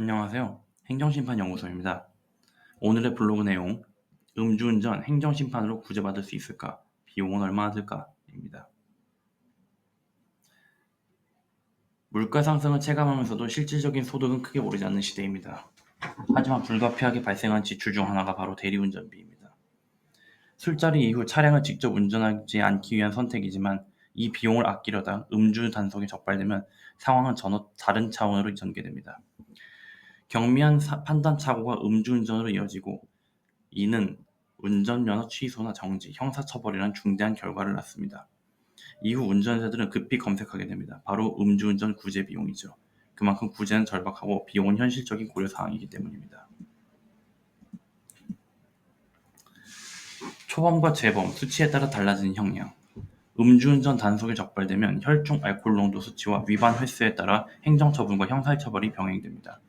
안녕하세요. 행정심판연구소입니다. 오늘의 블로그 내용, 음주운전 행정심판으로 구제받을 수 있을까? 비용은 얼마나 들까? 입니다. 물가 상승을 체감하면서도 실질적인 소득은 크게 오르지 않는 시대입니다. 하지만 불가피하게 발생한 지출 중 하나가 바로 대리운전비입니다. 술자리 이후 차량을 직접 운전하지 않기 위한 선택이지만 이 비용을 아끼려다 음주 단속에 적발되면 상황은 전혀 다른 차원으로 전개됩니다. 경미한 사- 판단 착오가 음주운전으로 이어지고 이는 운전면허 취소나 정지, 형사처벌이란 중대한 결과를 낳습니다. 이후 운전자들은 급히 검색하게 됩니다. 바로 음주운전 구제 비용이죠. 그만큼 구제는 절박하고 비용은 현실적인 고려 사항이기 때문입니다. 초범과 재범, 수치에 따라 달라지는 형량. 음주운전 단속에 적발되면 혈중 알코올 농도 수치와 위반 횟수에 따라 행정처분과 형사처벌이 병행됩니다.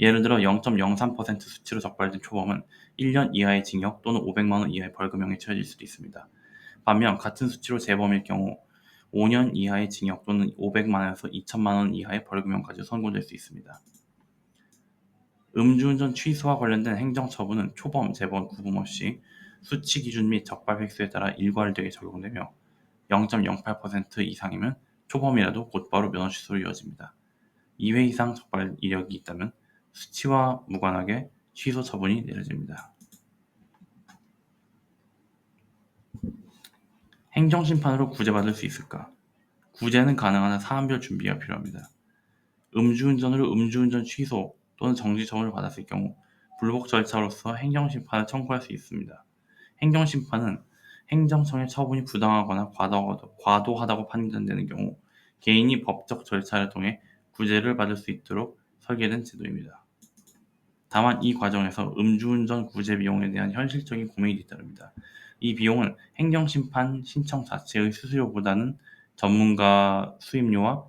예를 들어 0.03% 수치로 적발된 초범은 1년 이하의 징역 또는 500만 원 이하의 벌금형에 처해질 수도 있습니다. 반면 같은 수치로 재범일 경우 5년 이하의 징역 또는 500만 원에서 2천만 원 이하의 벌금형까지 선고될 수 있습니다. 음주운전 취소와 관련된 행정처분은 초범, 재범 구분 없이 수치 기준 및 적발 횟수에 따라 일괄되게 적용되며 0.08% 이상이면 초범이라도 곧바로 면허 취소로 이어집니다. 2회 이상 적발 이력이 있다면 수치와 무관하게 취소 처분이 내려집니다. 행정심판으로 구제받을 수 있을까? 구제는 가능하나 사안별 준비가 필요합니다. 음주운전으로 음주운전 취소 또는 정지 처분을 받았을 경우 불복 절차로서 행정심판을 청구할 수 있습니다. 행정심판은 행정청의 처분이 부당하거나 과도하다고 판단되는 경우 개인이 법적 절차를 통해 구제를 받을 수 있도록 설계된 제도입니다. 다만 이 과정에서 음주운전 구제 비용에 대한 현실적인 고민이 뒤따릅니다. 이 비용은 행정심판 신청 자체의 수수료보다는 전문가 수임료와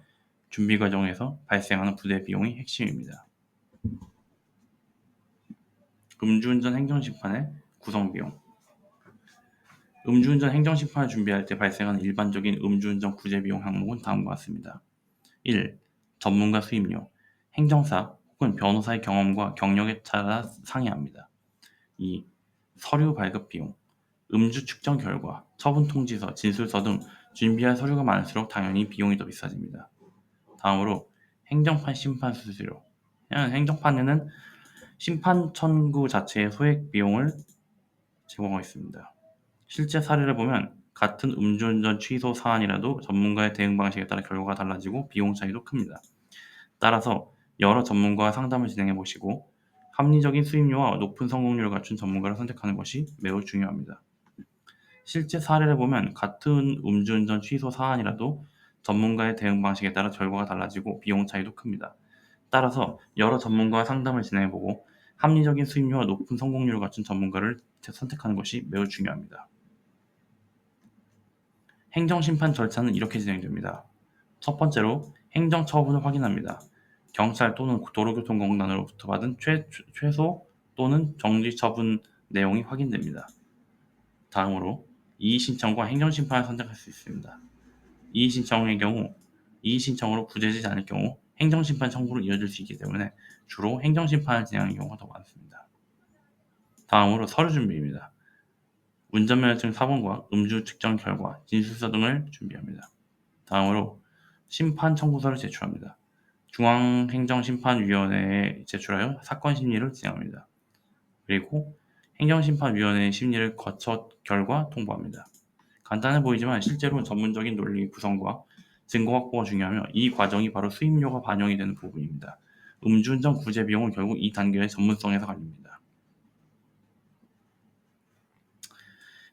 준비 과정에서 발생하는 부대 비용이 핵심입니다. 음주운전 행정심판의 구성 비용 음주운전 행정심판을 준비할 때 발생하는 일반적인 음주운전 구제 비용 항목은 다음과 같습니다. 1. 전문가 수임료 행정사 혹은 변호사의 경험과 경력에 따라 상이합니다. 2. 서류 발급 비용 음주 측정 결과, 처분 통지서, 진술서 등 준비할 서류가 많을수록 당연히 비용이 더 비싸집니다. 다음으로 행정판 심판 수수료. 행정판에는 심판 청구 자체의 소액 비용을 제공하겠습니다. 실제 사례를 보면 같은 음주운전 취소 사안이라도 전문가의 대응 방식에 따라 결과가 달라지고 비용 차이도 큽니다. 따라서 여러 전문가와 상담을 진행해 보시고 합리적인 수임료와 높은 성공률을 갖춘 전문가를 선택하는 것이 매우 중요합니다. 실제 사례를 보면 같은 음주운전 취소 사안이라도 전문가의 대응 방식에 따라 결과가 달라지고 비용 차이도 큽니다. 따라서 여러 전문가와 상담을 진행해보고 합리적인 수임료와 높은 성공률을 갖춘 전문가를 선택하는 것이 매우 중요합니다. 행정심판 절차는 이렇게 진행됩니다. 첫 번째로 행정처분을 확인합니다. 경찰 또는 도로교통공단으로부터 받은 최, 최소 또는 정지 처분 내용이 확인됩니다. 다음으로 이의신청과 행정심판을 선택할 수 있습니다. 이의신청의 경우 이의신청으로 구제되지 않을 경우 행정심판 청구로 이어질 수 있기 때문에 주로 행정심판을 진행하는 경우가 더 많습니다. 다음으로 서류 준비입니다. 운전면허증 사본과 음주 측정 결과, 진술서 등을 준비합니다. 다음으로 심판 청구서를 제출합니다. 중앙행정심판위원회에 제출하여 사건 심리를 진행합니다. 그리고 행정심판위원회의 심리를 거쳐 결과 통보합니다. 간단해 보이지만 실제로 전문적인 논리 구성과 증거 확보가 중요하며 이 과정이 바로 수임료가 반영이 되는 부분입니다. 음주운전 구제 비용은 결국 이 단계의 전문성에서 갈립니다.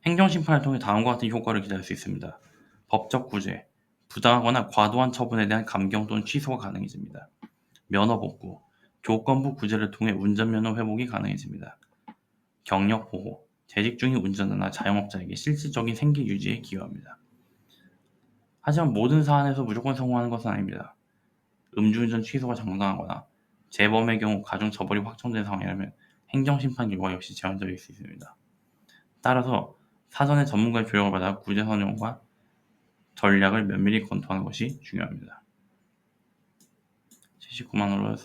행정심판을 통해 다음과 같은 효과를 기대할 수 있습니다. 법적 구제, 부당하거나 과도한 처분에 대한 감경 또는 취소가 가능해집니다. 면허 복구, 조건부 구제를 통해 운전면허 회복이 가능해집니다. 경력 보호, 재직 중인 운전자나 자영업자에게 실질적인 생계 유지에 기여합니다. 하지만 모든 사안에서 무조건 성공하는 것은 아닙니다. 음주운전 취소가 정당하거나 재범의 경우 가중 처벌이 확정된 상황이라면 행정심판 결과 역시 제한적일 수 있습니다. 따라서 사전에 전문가의 조력을 받아 구제 선용과 전략을 면밀히 검토하는 것이 중요합니다. 79만 원으로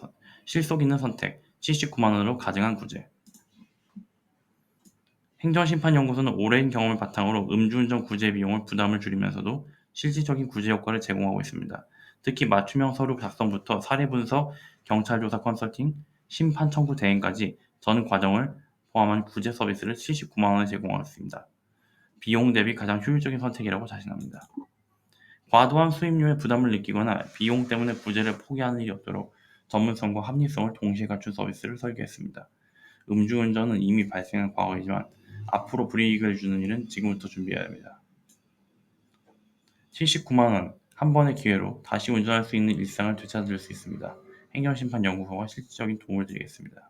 실속 있는 선택 79만 원으로 가증한 구제. 행정심판연구소는 오랜 경험을 바탕으로 음주운전 구제 비용을 부담을 줄이면서도 실질적인 구제 효과를 제공하고 있습니다. 특히 맞춤형 서류 작성부터 사례 분석, 경찰 조사 컨설팅, 심판 청구 대행까지 전 과정을 포함한 구제 서비스를 79만 원에 제공하고 있습니다. 비용 대비 가장 효율적인 선택이라고 자신합니다. 과도한 수임료에 부담을 느끼거나 비용 때문에 구제를 포기하는 일이 없도록 전문성과 합리성을 동시에 갖춘 서비스를 설계했습니다. 음주운전은 이미 발생한 과거이지만 앞으로 불이익을 주는 일은 지금부터 준비해야 합니다. 79만원 한 번의 기회로 다시 운전할 수 있는 일상을 되찾을 수 있습니다. 행정심판연구소가 실질적인 도움을 드리겠습니다.